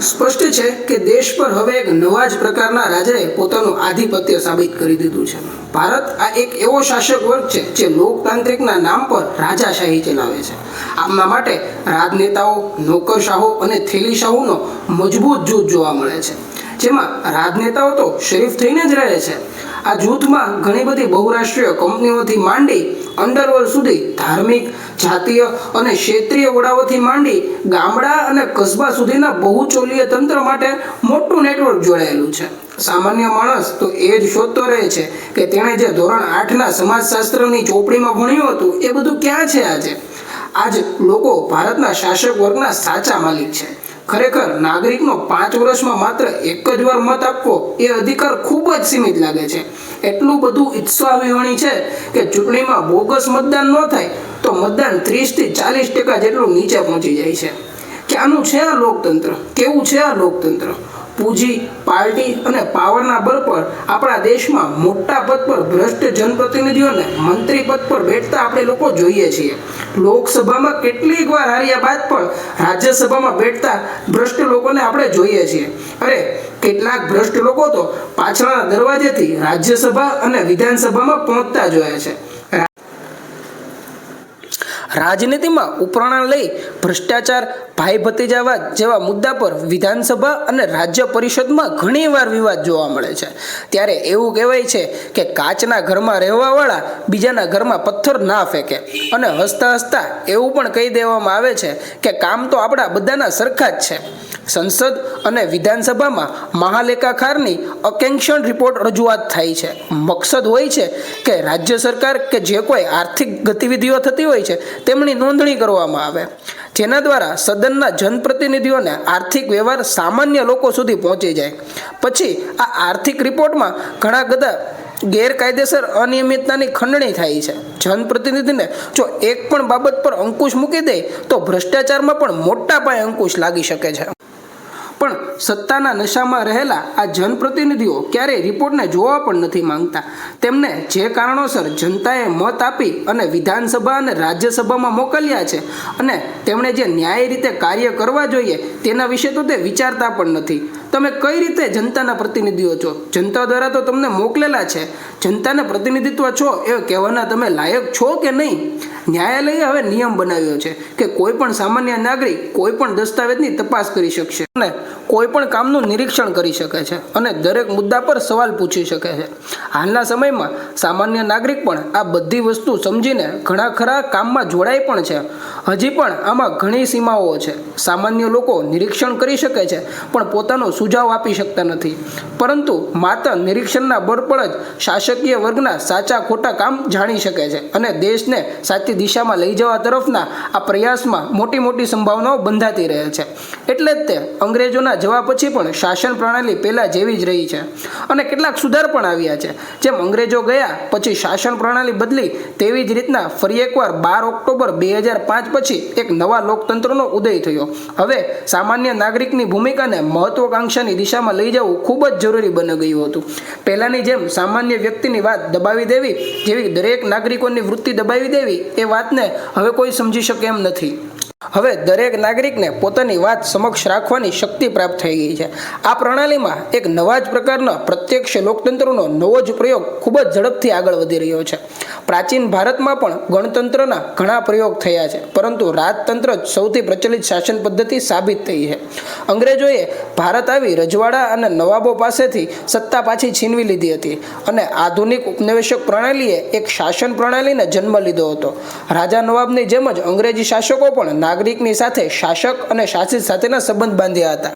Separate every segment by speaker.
Speaker 1: સ્પષ્ટ છે કે દેશ પર હવે એક નવા જ પ્રકારના રાજાએ પોતાનું આધિપત્ય સાબિત કરી દીધું છે. ભારત આ એક એવો શાસક વર્ગ છે જે લોકતાંત્રિકના નામ પર રાજાશાહી ચલાવે છે. આમના માટે રાજનેતાઓ, નોકરશાહો અને થેલીશાહોનો મજબૂત જૂથ જોવા મળે છે. જેમાં રાજનેતાઓ તો શરીફ થઈને જ રહે છે. આ જૂથમાં ઘણી બધી બહુરાષ્ટ્રીય કંપનીઓથી માંડી અંડરવર્લ્ડ સુધી ધાર્મિક જાતીય અને ક્ષેત્રીય વડાઓથી માંડી ગામડા અને કસ્બા સુધીના બહુચોલીય તંત્ર માટે મોટું નેટવર્ક જોડાયેલું છે. સામાન્ય માણસ તો એ જ શોધતો રહે છે કે તેણે જે ધોરણ આઠના સમાજશાસ્ત્રની ચોપડીમાં ભણ્યું હતું, એ બધું ક્યાં છે આજે? આજ લોકો ભારતના શાસક વર્ગના સાચા માલિક છે. ખરેખર નાગરિકનો પાંચ વર્ષમાં માત્ર એક જ વાર મત આપવો એ અધિકાર ખૂબ જ સીમિત લાગે છે. એટલું બધું ઈચ્છા વિહોણી છે કે ચૂંટણીમાં બોગસ મતદાન ન થાય તો મતદાન ત્રીસથી ચાલીસ ટકા જેટલું નીચે પહોંચી જાય છે. ક્યાંનું છે આ લોકતંત્ર? કેવું છે આ લોકતંત્ર? પૂંજી, પાર્ટી અને પાવરના બળ પર આપણા દેશમાં મોટા પદ પર ભ્રષ્ટ જનપ્રતિનિધિઓને મંત્રી પદ પર બેઠતા આપણે લોકો જોઈએ છીએ. લોકસભામાં કેટલીક વાર હાર્યા બાદ પણ રાજ્યસભામાં બેઠતા ભ્રષ્ટ લોકોને આપણે જોઈએ છીએ. અરે, કેટલાક ભ્રષ્ટ લોકો તો પાછળના દરવાજેથી રાજ્યસભા અને વિધાનસભામાં પહોંચતા જોયા છે. રાજનીતિમાં ઉપરાણા લઈ ભ્રષ્ટાચાર, ભાઈ ભત્રીજાવાદ જેવા મુદ્દા પર વિધાનસભા અને રાજ્ય પરિષદમાં ઘણીવાર વિવાદ જોવા મળે છે. ત્યારે એવું કહેવાય છે કે કાચના ઘરમાં રહેવાવાળા બીજાના ઘરમાં પથ્થર ના ફેંકે અને હસતા હસતા એવું પણ કહી દેવામાં આવે છે કે કામ તો આપણા બધાના સરખા જ છે. સંસદ અને વિધાનસભામાં મહાલેખાકારની અકેન્શન રિપોર્ટ રજૂઆત થાય છે. મકસદ હોય છે કે રાજ્ય સરકાર કે જે કોઈ આર્થિક ગતિવિધિઓ થતી હોય છે તેમની નોંધણી કરવામાં આવે. જેના દ્વારા સદનના જનપ્રતિનિધિઓને આર્થિક વ્યવહાર સામાન્ય લોકો સુધી પહોંચી જાય. પછી આ આર્થિક રિપોર્ટમાં ઘણા બધા ગેરકાયદેસર અનિયમિતતાની ખંડણી થાય છે. જનપ્રતિનિધિને જો એક પણ બાબત પર અંકુશ મૂકી દે, તો ભ્રષ્ટાચારમાં પણ મોટા પાયે અંકુશ લાગી શકે છે. સત્તાના નશામાં રહેલા આ જનપ્રતિનિધિઓ ક્યારેય રિપોર્ટને જોવા પણ નથી માંગતા. તેમને જે કારણોસર જનતાએ મત આપી અને વિધાનસભા અને રાજ્યસભામાં મોકલ્યા છે અને તેમણે જે ન્યાય રીતે કાર્ય કરવા જોઈએ તેના વિશે તો તે વિચારતા પણ નથી. તમે કઈ રીતે જનતાના પ્રતિનિધિઓ છો? જનતા દ્વારા તો તમને મોકલેલા છે. જનતાના પ્રતિનિધિત્વ છો એ કહેવાના તમે લાયક છો કે નહીં? ન્યાયાલયે હવે નિયમ બનાવ્યો છે કે કોઈ પણ સામાન્ય નાગરિક કોઈ પણ દસ્તાવેજની તપાસ કરી શકશે અને કોઈ પણ કામનું નિરીક્ષણ કરી શકે છે અને દરેક મુદ્દા પર સવાલ પૂછી શકે છે. હાલના સમયમાં સામાન્ય નાગરિક પણ આ બધી વસ્તુ સમજીને ઘણા ખરા કામમાં જોડાય પણ છે. હજી પણ આમાં ઘણી સીમાઓ છે. સામાન્ય લોકો નિરીક્ષણ કરી શકે છે, પણ પોતાનો સુઝાવ આપી શકતા નથી. પરંતુ માત્ર નિરીક્ષણના બળ પર જ શાસકીય વર્ગના સાચા ખોટા કામ જાણી શકે છે અને દેશને સાચી દિશામાં લઈ જવા તરફના આ પ્રયાસમાં મોટી મોટી સંભાવનાઓ બંધાતી રહે છે. એટલે જ તે અંગ્રેજોના જવા પછી પણ શાસન પ્રણાલી પહેલાં જેવી જ રહી છે. અને કેટલાક સુધાર પણ આવ્યા છે. જેમ અંગ્રેજો ગયા, પછી શાસન પ્રણાલી બદલી, તેવી જ રીતના ફરી એકવાર બાર ઓક્ટોબર બે હજાર પાંચ પછી એક નવા લોકતંત્રનો ઉદય થયો. હવે સામાન્ય નાગરિકની ભૂમિકાને મહત્વકાંક્ષાની દિશામાં લઈ જવું ખૂબ જ જરૂરી બની ગયું હતું. પહેલાંની જેમ સામાન્ય વ્યક્તિની વાત દબાવી દેવી, જેવી દરેક નાગરિકોની વૃત્તિ દબાવી દેવી, એ વાતને હવે કોઈ સમજી શકે એમ નથી. હવે દરેક નાગરિકને પોતાની વાત સમક્ષ રાખવાની શક્તિ પ્રાપ્ત થઈ ગઈ છે. આ પ્રણાલીમાં એક નવા જ પ્રકારના પ્રત્યક્ષ લોકતંત્રનો નવો જ પ્રયોગ ખૂબ જ ઝડપથી આગળ વધી રહ્યો છે. પ્રાચીન ભારતમાં પણ ગણતંત્રના ઘણા પ્રયોગ થયા છે, પરંતુ રાજતંત્ર જ સૌથી પ્રચલિત શાસન પદ્ધતિ સાબિત થઈ છે. અંગ્રેજોએ ભારત આવી રજવાડા અને નવાબો પાસેથી સત્તા પાછી છીનવી લીધી હતી અને આધુનિક ઉપનિવેશક પ્રણાલીએ એક શાસન પ્રણાલીને જન્મ લીધો હતો. રાજા નવાબની જેમ જ અંગ્રેજી શાસકો પણ નાગરિકની સાથે શાસક અને શાસિત સાથેના સંબંધ બાંધ્યા હતા.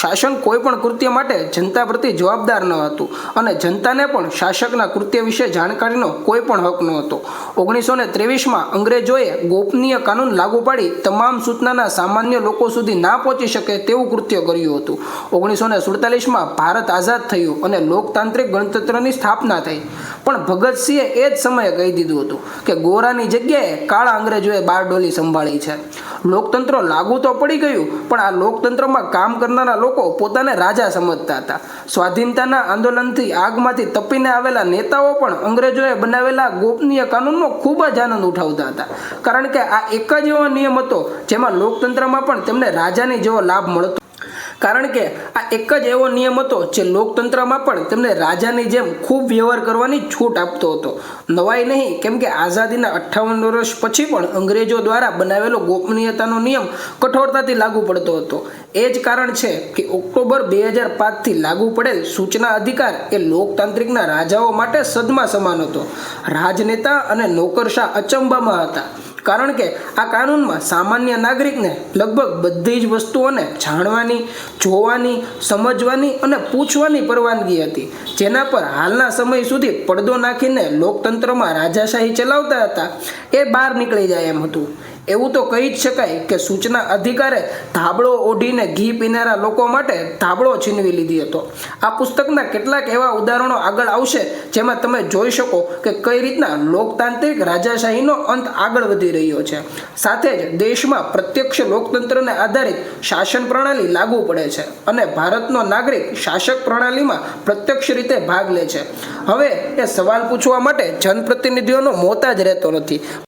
Speaker 1: શાસન કોઈ પણ કૃત્ય માટે જનતા પ્રત્યે જવાબદાર ન હતું અને જનતાને પણ શાસકના કૃત્ય વિશે જાણકારીનો કોઈ પણ હક ન હતો. ઓગણીસો ને ત્રેવીસમાં અંગ્રેજોએ ગોપનીય કાનૂન લાગુ પાડી તમામ સૂચનાના સામાન્ય લોકો સુધી ના પહોંચી શકે તેવું કૃત્ય કર્યું હતું. ઓગણીસો ને સુડતાલીસમાં ભારત આઝાદ થયું અને લોકતાંત્રિક ગણતંત્રની સ્થાપના થઈ. પણ ભગતસિંહે એ જ સમયે કહી દીધું હતું કે ગોરાની જગ્યાએ કાળા અંગ્રેજોએ બારડોલી સંભાળી છે. લોકતંત્ર લાગુ તો પડી ગયું, પણ આ લોકતંત્રમાં કામ કરનારા લોકો પોતાને રાજા સમજતા હતા. સ્વાધીનતાના આંદોલનથી આગમાંથી તપીને આવેલા નેતાઓ પણ અંગ્રેજોએ બનાવેલા ગોપનીય કાનૂનનો ખૂબ જ આનંદ ઉઠાવતા હતા. કારણ કે આ એક જ એવો નિયમ હતો જેમાં લોકતંત્રમાં પણ તેમને રાજાની જેવો લાભ મળતો કારણ કે આ એક જ એવો નિયમ હતો જે લોકતંત્રમાં પણ તેમને રાજાની જેમ ખૂબ વ્યવહાર કરવાની છૂટ આપતો હતો. નવાઈ નહીં, કેમ કે આઝાદીના અઠ્ઠાવન વર્ષ પછી પણ અંગ્રેજો દ્વારા બનાવેલો ગોપનીયતાનો નિયમ કઠોરતાથી લાગુ પડતો હતો. એ જ કારણ છે કે ઓક્ટોબર બે હજાર પાંચથી લાગુ પડેલ સૂચના અધિકાર એ લોકતાંત્રિકના રાજાઓ માટે સદમાં સમાન હતો. રાજનેતા અને નોકરશાહ અચંબામાં હતા. કારણ કે આ કાનૂનમાં સામાન્ય નાગરિકને લગભગ બધી જ વસ્તુઓને જાણવાની, જોવાની, સમજવાની અને પૂછવાની પરવાનગી હતી, જેના પર હાલના સમય સુધી પડદો નાખીને લોકતંત્રમાં રાજાશાહી ચલાવતા હતા, એ બહાર નીકળી જાય એમ હતું. એવું તો કહી જ શકાય કે સૂચના અધિકારે ધાબળો ઓઢીને ઘી પીનારા લોકો માટે ધાબળો છીનવી લીધી હતો. આ પુસ્તકના કેટલાક એવા ઉદાહરણો આગળ આવશે જેમાં તમે જોઈ શકો કે કઈ રીતના લોકતાંત્રિક રાજાશાહીનો અંત આગળ વધી રહ્યો છે. સાથે જ દેશમાં પ્રત્યક્ષ લોકતંત્રને આધારિત શાસન પ્રણાલી લાગુ પડે છે અને ભારતનો નાગરિક શાસક પ્રણાલીમાં પ્રત્યક્ષ રીતે ભાગ લે છે. હવે એ સવાલ પૂછવા માટે જનપ્રતિનિધિઓનો મોતાજ રહેતો નથી.